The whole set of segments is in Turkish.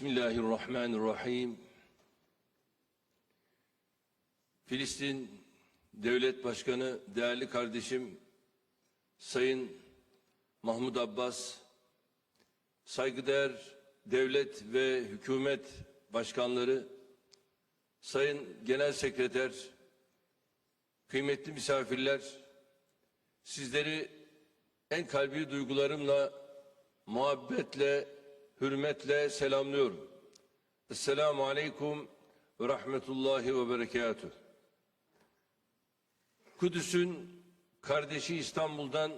Bismillahirrahmanirrahim. Filistin Devlet Başkanı, değerli kardeşim Sayın Mahmud Abbas, saygıdeğer devlet ve hükümet başkanları, Sayın Genel Sekreter, kıymetli misafirler, sizleri en kalbi duygularımla, muhabbetle, hürmetle selamlıyorum. Esselamu Aleyküm ve Rahmetullahi ve Berekatuhu. Kudüs'ün kardeşi İstanbul'dan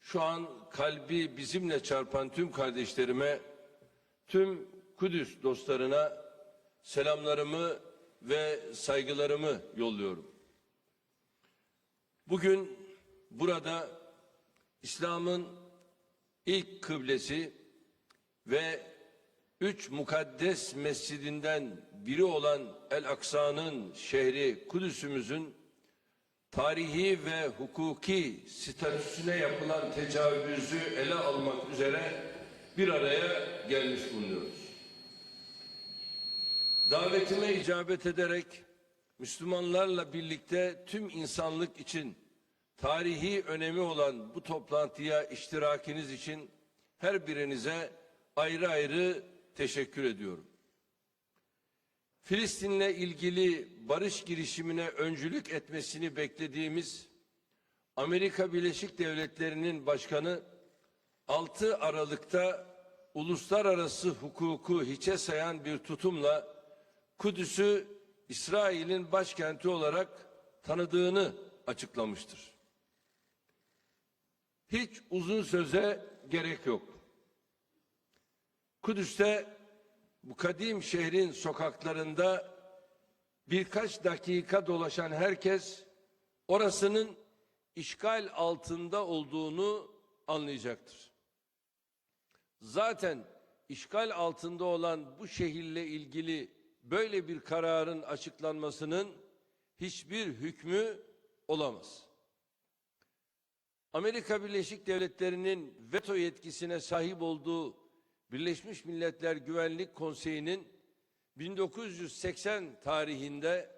şu an kalbi bizimle çarpan tüm kardeşlerime, tüm Kudüs dostlarına selamlarımı ve saygılarımı yolluyorum. Bugün burada İslam'ın ilk kıblesi ve üç mukaddes mescidinden biri olan El Aksa'nın şehri Kudüs'ümüzün tarihi ve hukuki statüsüne yapılan tecavüzü ele almak üzere bir araya gelmiş bulunuyoruz. Davetime icabet ederek Müslümanlarla birlikte tüm insanlık için tarihi önemi olan bu toplantıya iştirakiniz için her birinize ayrı ayrı teşekkür ediyorum. Filistin'le ilgili barış girişimine öncülük etmesini beklediğimiz Amerika Birleşik Devletleri'nin başkanı 6 Aralık'ta uluslararası hukuku hiçe sayan bir tutumla Kudüs'ü İsrail'in başkenti olarak tanıdığını açıklamıştır. Hiç uzun söze gerek yok. Kudüs'te bu kadim şehrin sokaklarında birkaç dakika dolaşan herkes orasının işgal altında olduğunu anlayacaktır. Zaten işgal altında olan bu şehirle ilgili böyle bir kararın açıklanmasının hiçbir hükmü olamaz. Amerika Birleşik Devletleri'nin veto yetkisine sahip olduğu Birleşmiş Milletler Güvenlik Konseyi'nin 1980 tarihinde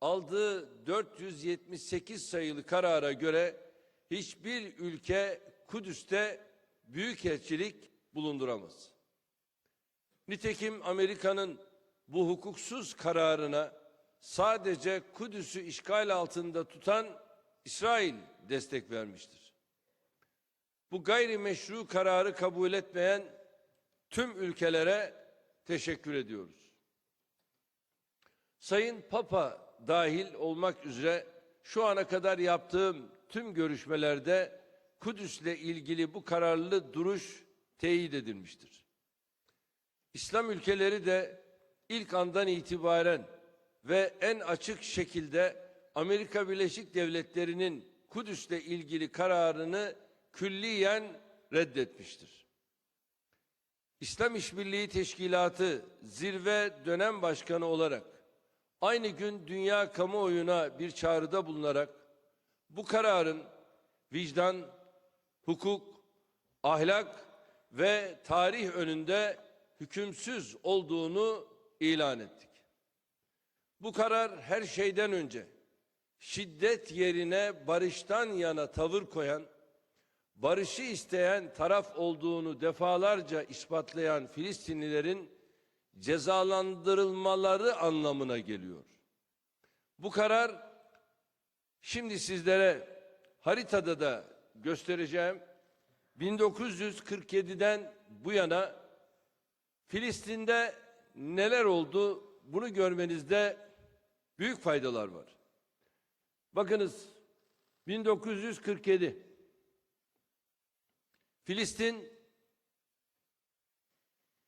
aldığı 478 sayılı karara göre hiçbir ülke Kudüs'te büyükelçilik bulunduramaz. Nitekim Amerika'nın bu hukuksuz kararına sadece Kudüs'ü işgal altında tutan İsrail destek vermiştir. Bu gayrimeşru kararı kabul etmeyen tüm ülkelere teşekkür ediyoruz. Sayın Papa dahil olmak üzere şu ana kadar yaptığım tüm görüşmelerde Kudüs'le ilgili bu kararlı duruş teyit edilmiştir. İslam ülkeleri de ilk andan itibaren ve en açık şekilde Amerika Birleşik Devletleri'nin Kudüs'le ilgili kararını külliyen reddetmiştir. İslam İşbirliği Teşkilatı zirve dönem başkanı olarak aynı gün dünya kamuoyuna bir çağrıda bulunarak bu kararın vicdan, hukuk, ahlak ve tarih önünde hükümsüz olduğunu ilan ettik. Bu karar her şeyden önce şiddet yerine barıştan yana tavır koyan barışı isteyen taraf olduğunu defalarca ispatlayan Filistinlilerin cezalandırılmaları anlamına geliyor. Bu karar şimdi sizlere haritada da göstereceğim. 1947'den bu yana Filistin'de neler oldu bunu görmenizde büyük faydalar var. Bakınız 1947 Filistin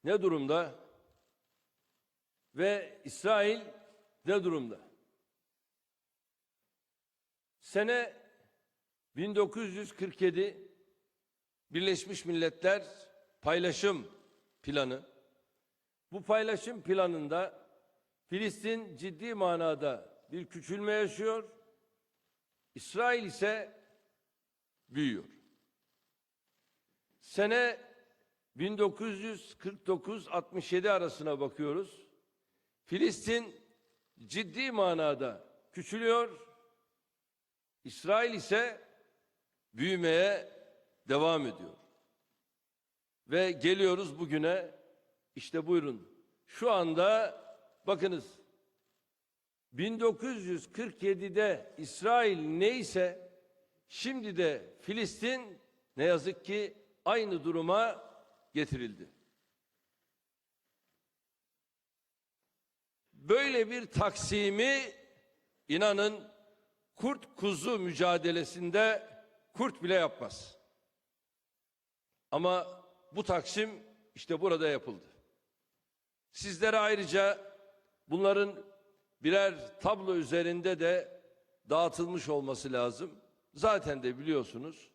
ne durumda? Ve İsrail ne durumda? Sene 1947 Birleşmiş Milletler paylaşım planı. Bu paylaşım planında Filistin ciddi manada bir küçülme yaşıyor. İsrail ise büyüyor. Sene 1949-67 arasına bakıyoruz. Filistin ciddi manada küçülüyor. İsrail ise büyümeye devam ediyor. Ve geliyoruz bugüne. İşte buyurun. Şu anda bakınız 1947'de İsrail neyse şimdi de Filistin ne yazık ki aynı duruma getirildi. Böyle bir taksimi inanın kurt kuzu mücadelesinde kurt bile yapmaz. Ama bu taksim işte burada yapıldı. Sizlere ayrıca bunların birer tablo üzerinde de dağıtılmış olması lazım. Zaten de biliyorsunuz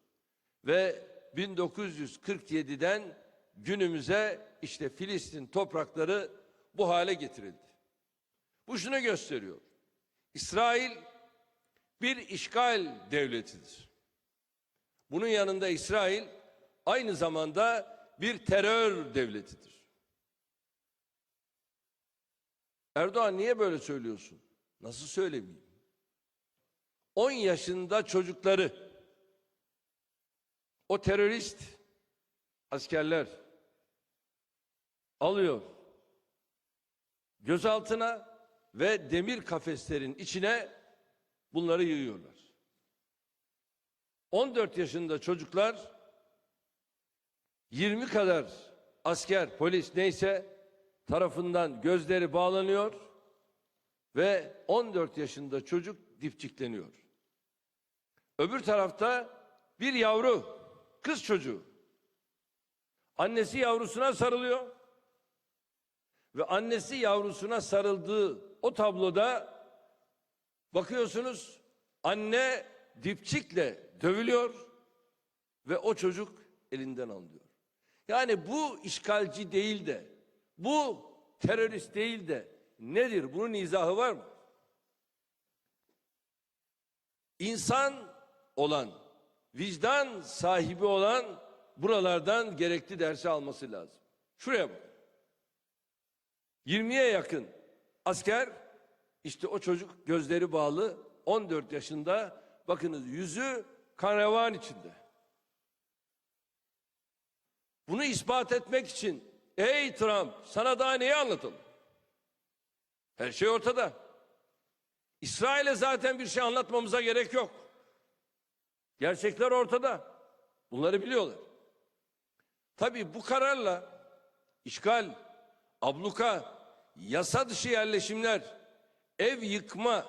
ve 1947'den günümüze işte Filistin toprakları bu hale getirildi. Bu şunu gösteriyor. İsrail bir işgal devletidir. Bunun yanında İsrail aynı zamanda bir terör devletidir. Erdoğan niye böyle söylüyorsun? Nasıl söylemeyeyim? 10 yaşında çocukları o terörist askerler alıyor gözaltına ve demir kafeslerin içine bunları yığıyorlar. 14 yaşında çocuklar 20 kadar asker, polis neyse tarafından gözleri bağlanıyor ve 14 yaşında çocuk dipçikleniyor. Öbür tarafta bir yavru, kız çocuğu. Annesi yavrusuna sarılıyor. Ve annesi yavrusuna sarıldığı o tabloda bakıyorsunuz anne dipçikle dövülüyor ve o çocuk elinden alınıyor. Yani bu işgalci değil de bu terörist değil de nedir? Bunun izahı var mı? İnsan olan, vicdan sahibi olan buralardan gerekli dersi alması lazım. Şuraya bak. 20'ye yakın asker işte o çocuk gözleri bağlı 14 yaşında bakınız yüzü kan revan içinde. Bunu ispat etmek için ey Trump sana daha neyi anlatalım? Her şey ortada. İsrail'e zaten bir şey anlatmamıza gerek yok. Gerçekler ortada. Bunları biliyorlar. Tabii bu kararla işgal, abluka, yasa dışı yerleşimler, ev yıkma,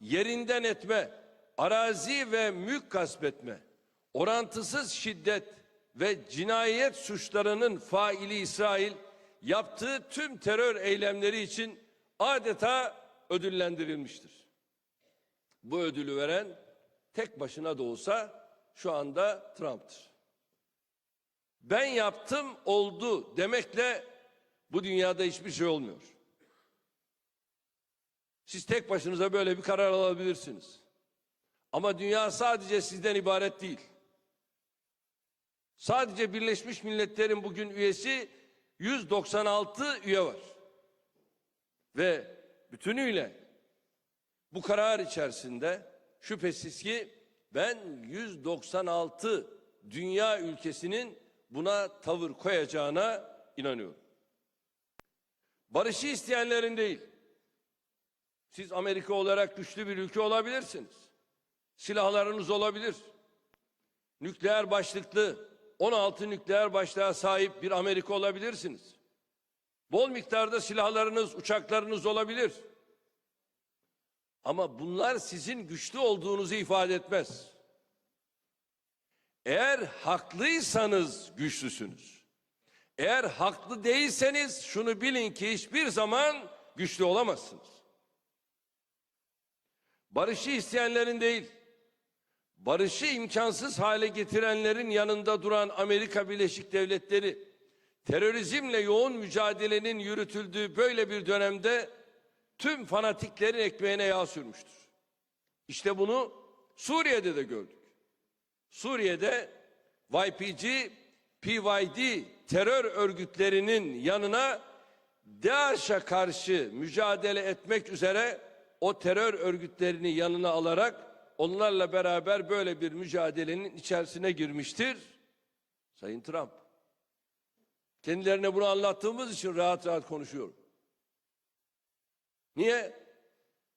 yerinden etme, arazi ve mülk gasp etme, orantısız şiddet ve cinayet suçlarının faili İsrail yaptığı tüm terör eylemleri için adeta ödüllendirilmiştir. Bu ödülü veren tek başına da olsa şu anda Trump'tır. Ben yaptım oldu demekle bu dünyada hiçbir şey olmuyor. Siz tek başınıza böyle bir karar alabilirsiniz. Ama dünya sadece sizden ibaret değil. Sadece Birleşmiş Milletler'in bugün üyesi 196 üye var. Ve bütünüyle bu karar içerisinde şüphesiz ki ben 196 dünya ülkesinin buna tavır koyacağına inanıyorum. Barışı isteyenlerin değil. Siz Amerika olarak güçlü bir ülke olabilirsiniz. Silahlarınız olabilir. Nükleer başlıklı 16 nükleer başlığa sahip bir Amerika olabilirsiniz. Bol miktarda silahlarınız, uçaklarınız olabilir. Ama bunlar sizin güçlü olduğunuzu ifade etmez. Eğer haklıysanız güçlüsünüz. Eğer haklı değilseniz şunu bilin ki hiçbir zaman güçlü olamazsınız. Barışı isteyenlerin değil, barışı imkansız hale getirenlerin yanında duran Amerika Birleşik Devletleri, terörizmle yoğun mücadelenin yürütüldüğü böyle bir dönemde tüm fanatiklerin ekmeğine yağ sürmüştür. İşte bunu Suriye'de de gördük. Suriye'de YPG, PYD terör örgütlerinin yanına DAEŞ'e karşı mücadele etmek üzere o terör örgütlerini yanına alarak onlarla beraber böyle bir mücadelenin içerisine girmiştir. Sayın Trump. Kendilerine bunu anlattığımız için rahat rahat konuşuyorum. Niye?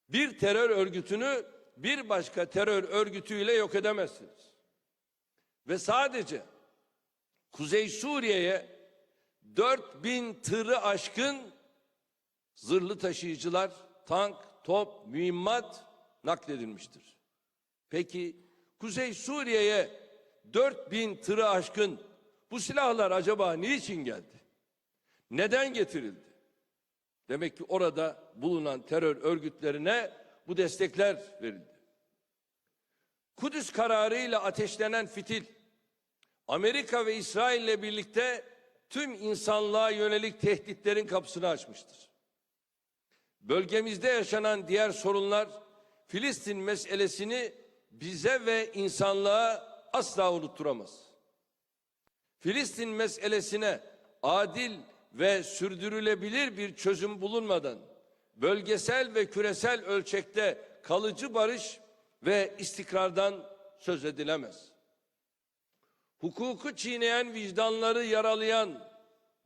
Bir terör örgütünü bir başka terör örgütüyle yok edemezsiniz. Ve sadece Kuzey Suriye'ye 4000 tırı aşkın zırhlı taşıyıcılar, tank, top, mühimmat nakledilmiştir. Peki Kuzey Suriye'ye 4000 tırı aşkın bu silahlar acaba niçin geldi? Neden getirildi? Demek ki orada bulunan terör örgütlerine bu destekler verildi. Kudüs kararıyla ateşlenen fitil Amerika ve İsrail ile birlikte tüm insanlığa yönelik tehditlerin kapısını açmıştır. Bölgemizde yaşanan diğer sorunlar Filistin meselesini bize ve insanlığa asla unutturamaz. Filistin meselesine adil ve sürdürülebilir bir çözüm bulunmadan bölgesel ve küresel ölçekte kalıcı barış ve istikrardan söz edilemez. Hukuku çiğneyen vicdanları yaralayan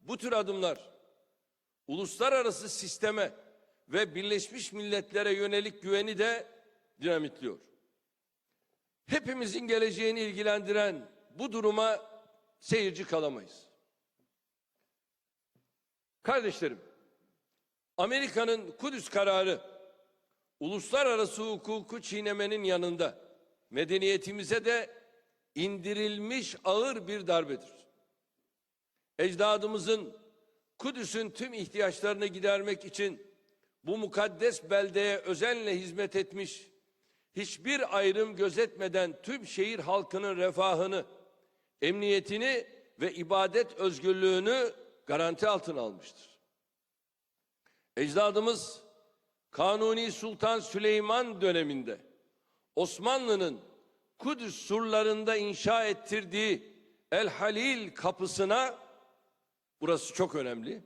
bu tür adımlar uluslararası sisteme ve Birleşmiş Milletler'e yönelik güveni de dinamitliyor. Hepimizin geleceğini ilgilendiren bu duruma seyirci kalamayız. Kardeşlerim, Amerika'nın Kudüs kararı uluslararası hukuku çiğnemenin yanında medeniyetimize de indirilmiş ağır bir darbedir. Ecdadımızın Kudüs'ün tüm ihtiyaçlarını gidermek için bu mukaddes beldeye özenle hizmet etmiş, hiçbir ayrım gözetmeden tüm şehir halkının refahını, emniyetini ve ibadet özgürlüğünü garanti altına almıştır. Ecdadımız Kanuni Sultan Süleyman döneminde Osmanlı'nın Kudüs surlarında inşa ettirdiği El Halil kapısına burası çok önemli.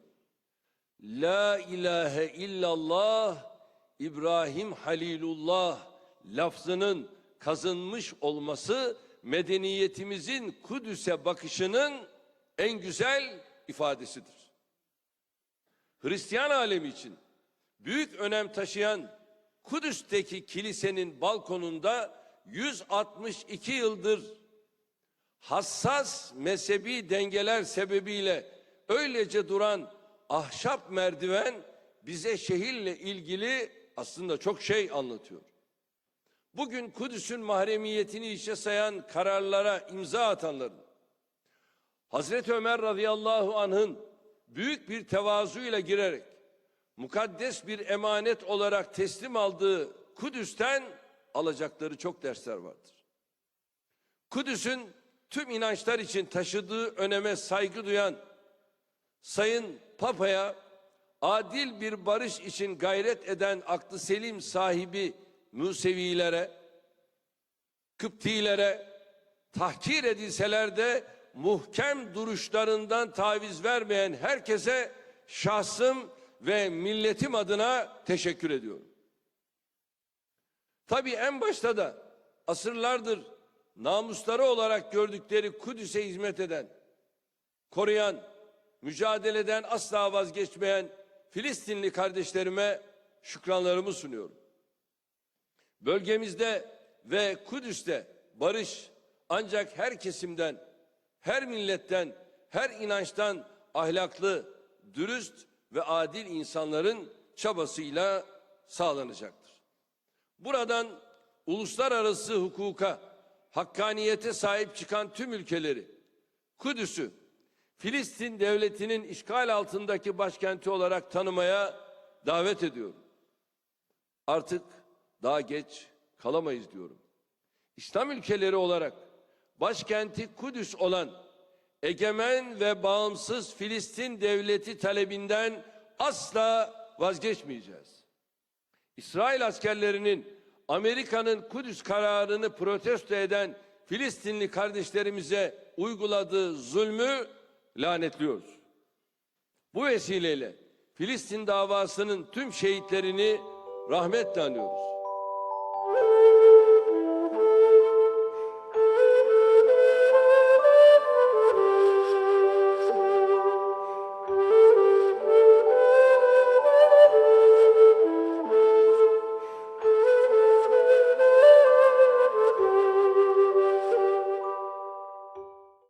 La ilahe illallah İbrahim Halilullah lafzının kazınmış olması medeniyetimizin Kudüs'e bakışının en güzel ifadesidir. Hristiyan alemi için büyük önem taşıyan Kudüs'teki kilisenin balkonunda 162 yıldır hassas mezhebi dengeler sebebiyle öylece duran ahşap merdiven bize şehirle ilgili aslında çok şey anlatıyor. Bugün Kudüs'ün mahremiyetini işe sayan kararlara imza atanların Hazreti Ömer radıyallahu anh'ın büyük bir tevazuyla girerek mukaddes bir emanet olarak teslim aldığı Kudüs'ten alacakları çok dersler vardır. Kudüs'ün tüm inançlar için taşıdığı öneme saygı duyan Sayın Papa'ya adil bir barış için gayret eden aklı selim sahibi Musevilere, Kıptilere tahkir edilseler de muhkem duruşlarından taviz vermeyen herkese şahsım ve milletim adına teşekkür ediyorum. Tabii en başta da asırlardır namusları olarak gördükleri Kudüs'e hizmet eden, koruyan, mücadeleden asla vazgeçmeyen Filistinli kardeşlerime şükranlarımı sunuyorum. Bölgemizde ve Kudüs'te barış ancak her kesimden, her milletten, her inançtan ahlaklı, dürüst ve adil insanların çabasıyla sağlanacaktır. Buradan uluslararası hukuka, hakkaniyete sahip çıkan tüm ülkeleri, Kudüs'ü, Filistin devletinin işgal altındaki başkenti olarak tanımaya davet ediyorum. Artık daha geç kalamayız diyorum. İslam ülkeleri olarak başkenti Kudüs olan egemen ve bağımsız Filistin devleti talebinden asla vazgeçmeyeceğiz. İsrail askerlerinin Amerika'nın Kudüs kararını protesto eden Filistinli kardeşlerimize uyguladığı zulmü lanetliyoruz. Bu vesileyle Filistin davasının tüm şehitlerini rahmetle anıyoruz.